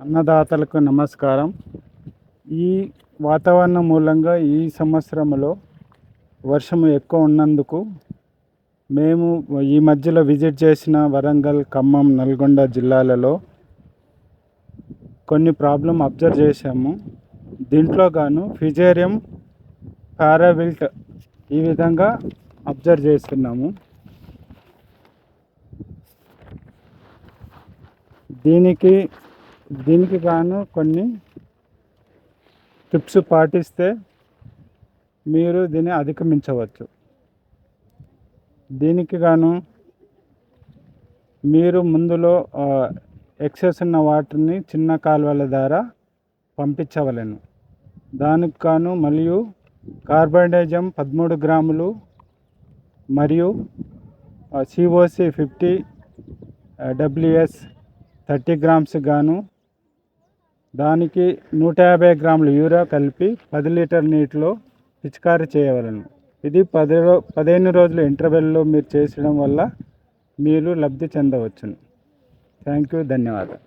అన్నదాతలకు నమస్కారం. ఈ వాతావరణం మూలంగా ఈ సంవత్సరంలో వర్షము ఎక్కువ ఉన్నందుకు మేము ఈ మధ్యలో విజిట్ చేసిన వరంగల్ ఖమ్మం నల్గొండ జిల్లాలలో కొన్ని ప్రాబ్లం అబ్జర్వ్ చేశాము. దీంట్లో గాను ఫిజేరియం పారావిల్ట్ ఈ విధంగా అబ్జర్వ్ చేస్తున్నాము. దీనికి దీనికి గాను కొన్ని టిప్స్ పాటిస్తే మీరు దీన్ని అధిగమించవచ్చు. దీనికి గాను మీరు ముందులో ఎక్సెస్ ఉన్న వాటర్ని చిన్న కాలువల ద్వారా పంపించవలెను. దానికి గాను మరియు కార్బోడైజం పదమూడు గ్రాములు మరియు COC fifty WS thirty grams గాను దానికి నూట యాభై గ్రాముల యూరియా కలిపి పది లీటర్ నీటిలో పిచికారీ చేయవలను. ఇది పది రో పదిహేను రోజుల ఇంటర్వెల్లో మీరు చేసడం వల్ల మీరు లబ్ధి చెందవచ్చును. థ్యాంక్ యూ ధన్యవాదాలు.